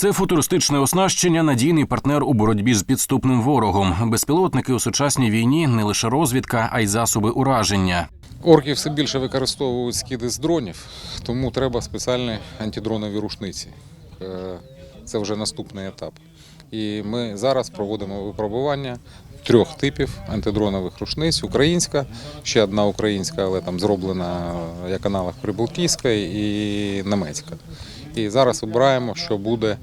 Це футуристичне оснащення, надійний партнер у боротьбі з підступним ворогом. Безпілотники у сучасній війні не лише розвідка, а й засоби ураження. Орки все більше використовують скиди з дронів, тому треба спеціальні антидронові рушниці. Е, Це вже наступний етап. І ми зараз проводимо випробування трьох типів антидронових рушниць: українська, ще одна українська, але там зроблена як аналог Прибалтійська і німецька. І зараз обираємо, що буде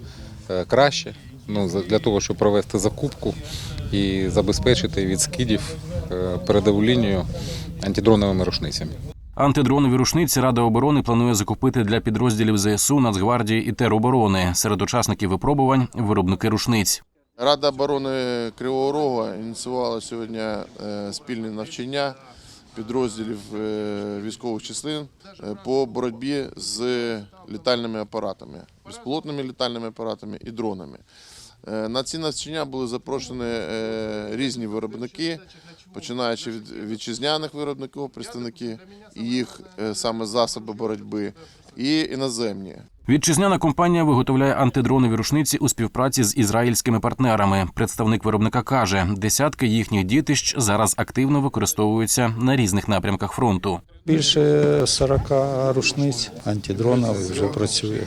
е, краще ну, для того, щоб провести закупку і забезпечити від скидів е, передову лінію антидроновими рушницями. Антидронові рушниці Рада оборони планує закупити для підрозділів ЗСУ, Нацгвардії і тероборони. Серед учасників випробувань виробники рушниць. Рада оборони Кривого Рогу ініціювала сьогодні е, спільне навчання підрозділів е, військових частин е, по боротьбі з літальними апаратами, безпілотними літальними апаратами і дронами. Е, На ці навчання були запрошені різні виробники, починаючи від вітчизняних виробників, представники і їх саме засоби боротьби, і іноземні. Вітчизняна компанія виготовляє антидронові рушниці у співпраці з ізраїльськими партнерами. Представник виробника каже, десятки їхніх дітищ зараз активно використовуються на різних напрямках фронту. Більше 40 рушниць антидронових вже працює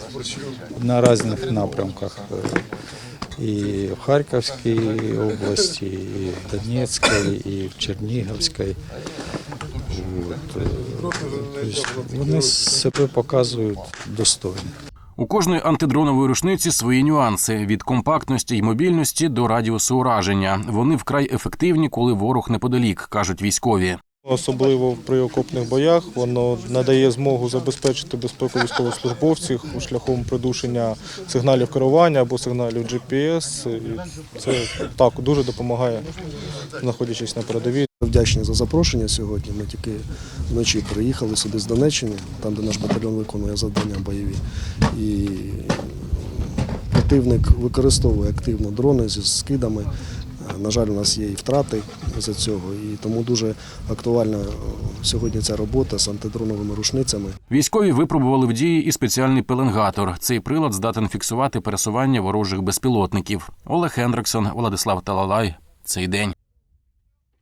на різних напрямках. І в Харківській області, і в Донецькій, і в Чернігівській. От, тобто Вони себе показують достойно. У кожної антидронової рушниці свої нюанси від компактності й мобільності до радіусу ураження. Вони вкрай ефективні, коли ворог неподалік, кажуть військові. Особливо при окопних боях воно надає змогу забезпечити безпеку військовослужбовців шляхом придушення сигналів керування або сигналів GPS. І це так дуже допомагає, знаходячись на передовій. Вдячні за запрошення сьогодні. Ми тільки вночі приїхали сюди з Донеччини, там, де наш батальйон виконує завдання бойові. І противник використовує активно дрони зі скидами. На жаль, у нас є і втрати за цього, і тому дуже актуальна сьогодні ця робота з антидроновими рушницями. Військові випробували в дії і спеціальний пеленгатор. Цей прилад здатен фіксувати пересування ворожих безпілотників. Олег Хендриксон, Владислав Талалай. Цей день.